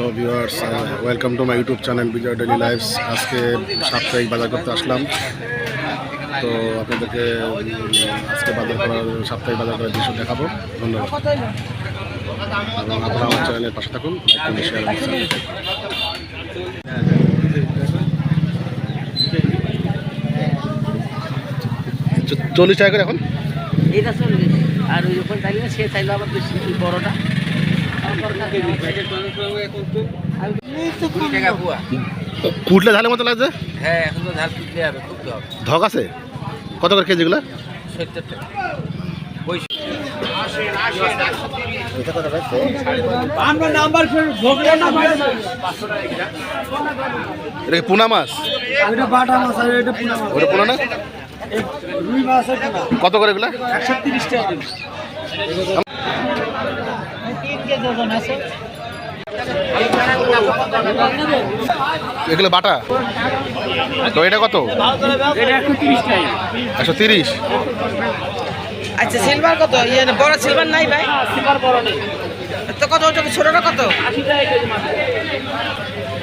Hello viewers welcome to my YouTube channel Bijoy daily lives আজকে সাপ্তাহিক বাজার করতে আসলাম। তো আপনাদেরকে আজকে বাজার করার, সাপ্তাহিক বাজার করার দৃশ্য দেখাবো। ধন্যবাদ। এবং আপনারা আমার চ্যানেলের পাশে থাকুন চল্লিশ টাকা করে এখন? এটা চল্লিশ। আর ওই যখন চাইলে, সে চাইলো আবার বড়টা। কুটলে ঝালের মতো লাগছে? হ্যাঁ এখন তো ঝাল তুলতে হবে খুব হবে। ধক আছে? কত করে কেজিগুলো? সত্তর টাকা। আমরা নাম্বার এটা কি পোনা মাছ? এটা বাটা মাছ আর এটা পুনা মাছ। ওটা পোনা না? রুই মাছ কত করে এগুলো? একশো তিরিশ টাকা এগুলো বাটা? তো এটা কত? একশো তিরিশ আচ্ছা সিলভার কত? ইয়ে বড় সিলভার নাই ভাই? সিপার বড় নেই। তো কত ওটা ছোটটা কত? আশি টাকা কেজি মাছ।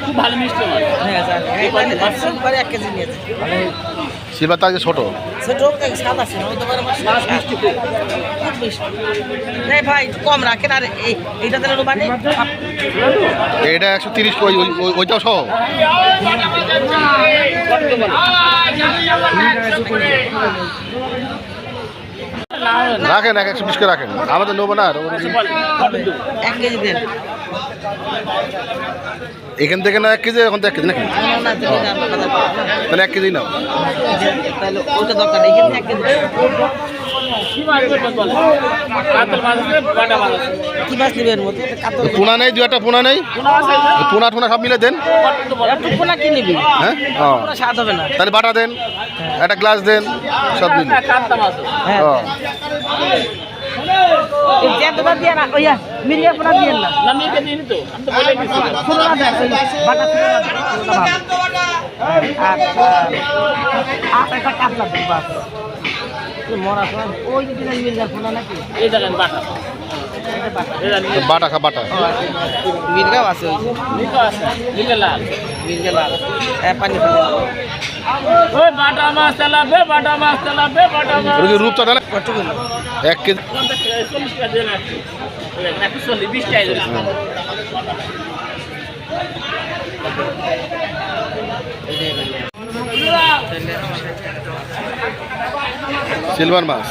খুব ভালো মিষ্টি মাছ। হ্যাঁ সিলভার এক কেজি নিয়েছে। সিলভার তার ছোট। ছোট স্বাদ আছে না ওই তোমার নাই ভাই কম রাখেন আর এই এইটা দিলে মানে এটা একশো তিরিশ ওই ওই- ওই- ওইটাও সহ। রাখেন এক একশো বিশ করে রাখেন। আমাদের নেব না আর এক এখান থেকে না এক কেজি এখন তো এক কেজি নাকি। তাহলে এক কেজি নাও। তাহলে ওইটা দরকার এক কেজি পোনা নেই দু একটা পোনা নেই? পোনা টোনা সব মিলে দেন। কি নিবি? হ্যাঁ? ও। পোনা স্বাদ হবে না। তাহলে বাটা দেন একটা গ্লাস দেন সব মিলে। হ্যাঁ। আর আর একটা কাতলা বাটা খা বাটা মির্গাও আছে হ্যাঁ রূপটা এক কেজি। পঞ্চাশ টাকা চল্লিশ টাকা দিয়ে রাখছি একশো চল্লিশ বিশ টাকা ধরেছি সিলভার মাছ?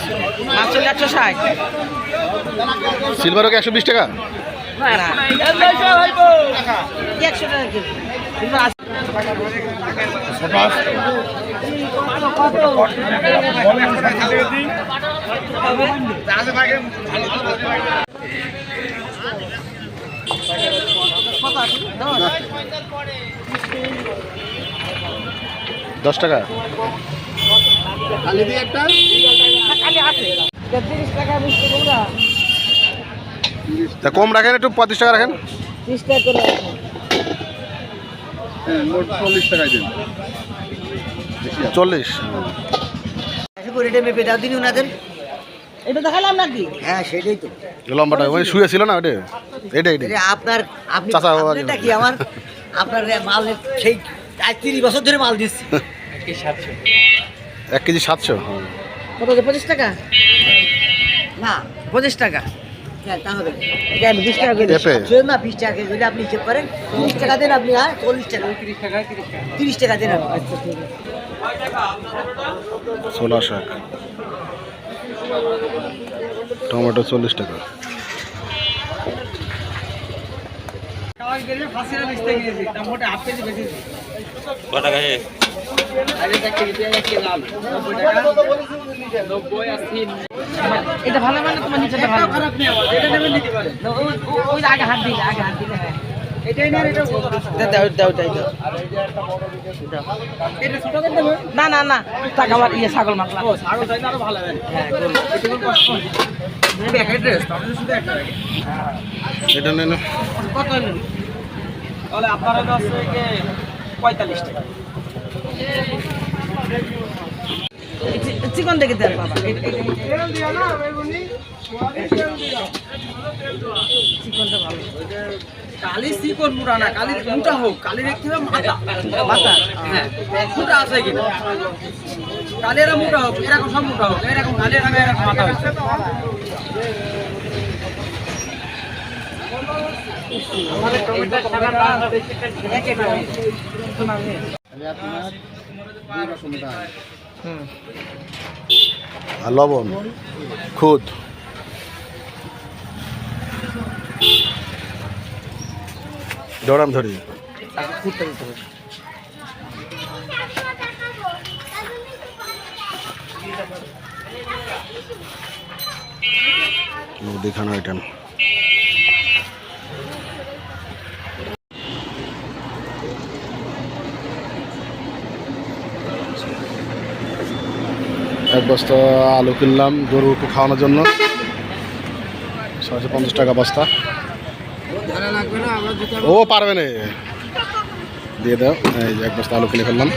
মাছ চলে একশো ষাট। সিলভারও কি একশো বিশ টাকা? দশ টাকা? খালি আছে তিরিশ টাকা বিশ টাকা তা কম রাখেন একটু পঁয়ত্রিশ টাকা রাখেন। ত্রিশ টাকা করে আছে। চল্লিশ। এটা দেখালাম নাকি? হ্যাঁ সেটাই তো। লম্বাটা ওই শুয়ে ছিল না ওটা? এটা এটা। আপনার আপনি চাচা কি আমার? আপনার মাল সেই তিরিশ বছর ধরে মাল দিচ্ছি। এক কেজি সাতশো? কত? পঁচিশ টাকা? না পঁচিশ টাকা। হ্যাঁ তাহলে। বিশ টাকা করে পেঁপে? না বিশ টাকা যদি আপনি হিসেব করেন। তিরিশ টাকা দেন আপনি আর চল্লিশ টাকা। তিরিশ টাকা তিরিশ টাকা। দেন আপনি। ছোলা শাক। টমেটো চল্লিশ টাকা। এটা ভালো মানে তোমার নিচেটা ভালো। খারাপ এটা নেবেন নিতে পারেন। ওই আগে হাত দিলে আগে হাত দিলে হ্যাঁ। এটাই না এটা দাও দাও দাও দাও এটা ছোট করে দেবো না না না টাকা আমার ইয়ে ছাগল হবে। হ্যাঁ এটা কষ্ট একটা ড্রেস তাহলে শুধু একটা এটা নেন। কত তাহলে আপনারা পঁয়তাল্লিশ টাকা। চিকন দেখে দেন বাবা। চিকনটা ভালো। কালি চিকন মোটা না কালি মোটা হোক কালি দেখতে হবে মাথা। মাথা? হ্যাঁ মোটা আছে কিনা। কালি এরা মোটা হোক এরকম সব মোটা হোক এরকম কালি এরকম এরকম মাথা হচ্ছে। আমাদের লবণ? খুদ? ডরাম ধরি। মুদিখানা আইটেম এক বস্তা আলু কিনলাম গরুকে খাওয়ানোর জন্য। ছয়শো পঞ্চাশ টাকা বস্তা। ও পারবে না। দিয়ে দাও, এই এক বস্তা আলু কিনে ফেললাম।